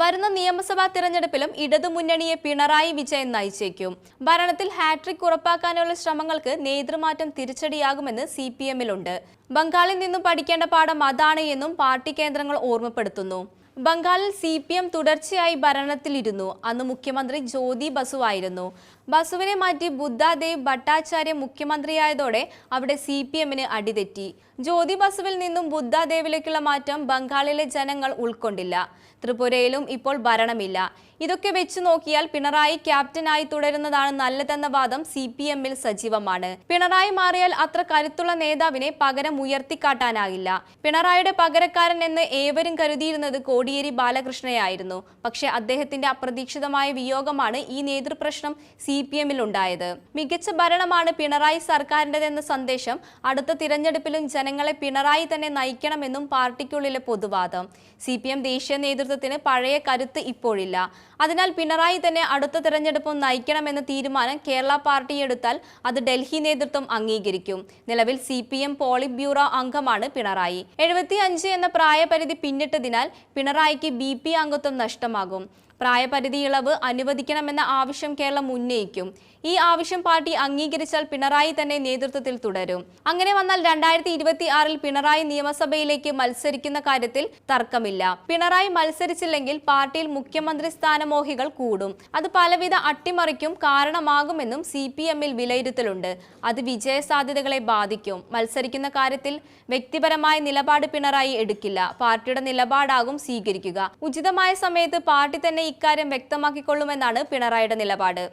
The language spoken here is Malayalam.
വരുന്ന നിയമസഭാ തിരഞ്ഞെടുപ്പിലും ഇടതുമുന്നണിയെ പിണറായി വിജയൻ നയിച്ചേക്കും. ഭരണത്തിൽ ഹാട്രിക് ഉറപ്പാക്കാനുള്ള ശ്രമങ്ങൾക്ക് നേതൃമാറ്റം തിരിച്ചടിയാകുമെന്ന് സി പി എമ്മിലുണ്ട്. ബംഗാളിൽ നിന്നും പഠിക്കേണ്ട പാഠം അതാണ് എന്നും പാർട്ടി കേന്ദ്രങ്ങൾ ഓർമ്മപ്പെടുത്തുന്നു. ബംഗാളിൽ സി പി എം തുടർച്ചയായി ഭരണത്തിലിരുന്നു. അന്ന് മുഖ്യമന്ത്രി ജ്യോതി ബസുവായിരുന്നു. ബസുവിനെ മാറ്റി ബുദ്ധദേവ് ഭട്ടാചാര്യ മുഖ്യമന്ത്രിയായതോടെ അവിടെ സി പി എമ്മിന് അടിതെറ്റി. ജ്യോതി ബസുവിൽ നിന്നും ബുദ്ധദേവിലേക്കുള്ള മാറ്റം ബംഗാളിലെ ജനങ്ങൾ ഉൾക്കൊണ്ടില്ല. ത്രിപുരയിലും ഇപ്പോൾ ഭരണമില്ല. ഇതൊക്കെ വെച്ചു നോക്കിയാൽ പിണറായി ക്യാപ്റ്റനായി തുടരുന്നതാണ് നല്ലതെന്ന വാദം സി പി എമ്മിൽ സജീവമാണ്. പിണറായി മാറിയാൽ അത്ര കരുത്തുള്ള നേതാവിനെ പകരം ഉയർത്തിക്കാട്ടാനാകില്ല. പിണറായിയുടെ പകരക്കാരൻ എന്ന് ഏവരും കരുതിയിരുന്നത് കോടിയേരി ബാലകൃഷ്ണയായിരുന്നു. പക്ഷേ അദ്ദേഹത്തിന്റെ അപ്രതീക്ഷിതമായ വിയോഗമാണ് ഈ നേതൃപ്രശ്നം സി പി എമ്മിൽ ഉണ്ടായത്. മികച്ച ഭരണമാണ് പിണറായി സർക്കാരിന്റെതെന്ന സന്ദേശം അടുത്ത തിരഞ്ഞെടുപ്പിലും ജനങ്ങളെ പിണറായി തന്നെ നയിക്കണമെന്നും പാർട്ടിക്കുള്ളിലെ പൊതുവാദം. സി പി എം ദേശീയ നേതൃത്വത്തിന് പഴയ കരുത്ത് ഇപ്പോഴില്ല. അതിനാൽ പിണറായി തന്നെ അടുത്ത തിരഞ്ഞെടുപ്പും നയിക്കണമെന്ന തീരുമാനം കേരള പാർട്ടി എടുത്താൽ അത് ഡൽഹി നേതൃത്വം അംഗീകരിക്കും. നിലവിൽ C P M polit bureau അംഗമാണ് പിണറായി. എഴുപത്തി അഞ്ച് എന്ന പ്രായപരിധി പിന്നിട്ടതിനാൽ പിണറായിക്ക് ബി പി അംഗത്വം നഷ്ടമാകും. പ്രായപരിധി ഇളവ് അനുവദിക്കണമെന്ന ആവശ്യം കേരളം ഉന്നയിക്കും. ഈ ആവശ്യം പാർട്ടി അംഗീകരിച്ചാൽ പിണറായി തന്നെ നേതൃത്വത്തിൽ തുടരും. അങ്ങനെ വന്നാൽ രണ്ടായിരത്തി ഇരുപത്തി ആറിൽ പിണറായി നിയമസഭയിലേക്ക് മത്സരിക്കുന്ന കാര്യത്തിൽ തർക്കമില്ല. പിണറായി മത്സരിച്ചില്ലെങ്കിൽ പാർട്ടിയിൽ മുഖ്യമന്ത്രി സ്ഥാനമോഹികൾ കൂടും. അത് പലവിധ അട്ടിമറിക്കും കാരണമാകുമെന്നും സി പി എമ്മിൽ വിലയിരുത്തലുണ്ട്. അത് വിജയ സാധ്യതകളെ ബാധിക്കും. മത്സരിക്കുന്ന കാര്യത്തിൽ വ്യക്തിപരമായ നിലപാട് പിണറായി എടുക്കില്ല. പാർട്ടിയുടെ നിലപാടാകും സ്വീകരിക്കുക ഉചിതമായ സമയത്ത് പാർട്ടി തന്നെ ഇക്കാര്യം വ്യക്തമാക്കിക്കൊള്ളുമെന്നാണ് പിണറായിയുടെ നിലപാട്.